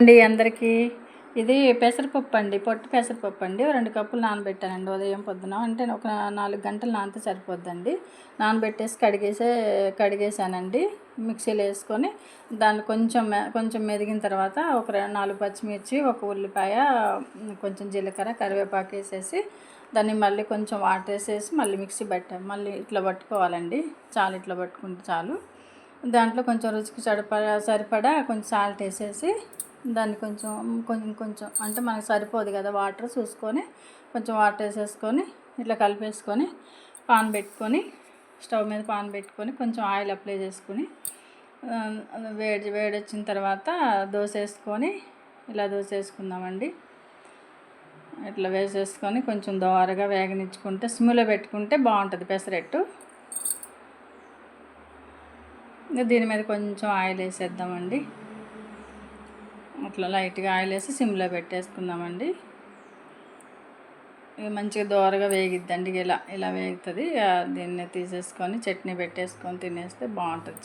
అండి అందరికీ. ఇది పెసరపప్పు అండి. పొట్టు పెసరపప్పు అండి. రెండు కప్పులు నానబెట్టానండి. ఉదయం పొద్దున అంటే ఒక నాలుగు గంటలు నానితే సరిపోద్దండి. నానబెట్టేసి కడిగేసే కడిగేసానండి మిక్సీలో వేసుకొని దాన్ని కొంచెం కొంచెం మెదిగిన తర్వాత ఒక నాలుగు పచ్చిమిర్చి ఒక ఉల్లిపాయ కొంచెం జీలకర్ర కరివేపాకు వేసేసి దాన్ని మళ్ళీ కొంచెం వాటర్ వేసేసి మళ్ళీ మిక్సీ పెట్టాం మళ్ళీ ఇట్లా పట్టుకోవాలండి. చాలు ఇట్లా పట్టుకుంటే చాలు. దాంట్లో కొంచెం రుచికి సరిపడా సరిపడా కొంచెం సాల్ట్ వేసేసి దాన్ని కొంచెం కొంచెం కొంచెం అంటే మనకు సరిపోదు కదా వాటర్ చూసుకొని కొంచెం వాటర్ వేసేసుకొని ఇట్లా కలిపేసుకొని పాన్ పెట్టుకొని స్టవ్ మీద పాన్ పెట్టుకొని కొంచెం ఆయిల్ అప్లై చేసుకొని వేడి వేడి వచ్చిన తర్వాత దోశ వేసుకొని ఇలా దోశ వేసుకుందామండి. ఇట్లా వేసేసుకొని కొంచెం దోరగా వేగనిచ్చుకుంటే సిమ్లో పెట్టుకుంటే బాగుంటుంది పెసరెట్టు. దీని మీద కొంచెం ఆయిల్ వేసేద్దామండి. అట్లా లైట్గా ఆయిల్ వేసి సిమ్లో పెట్టేసుకుందామండి. ఇక మంచిగా దోరగా వేగిద్దండి. ఇలా ఇలా వేగుతుంది దీన్ని తీసేసుకొని చట్నీ పెట్టేసుకొని తినేస్తే బాగుంటుంది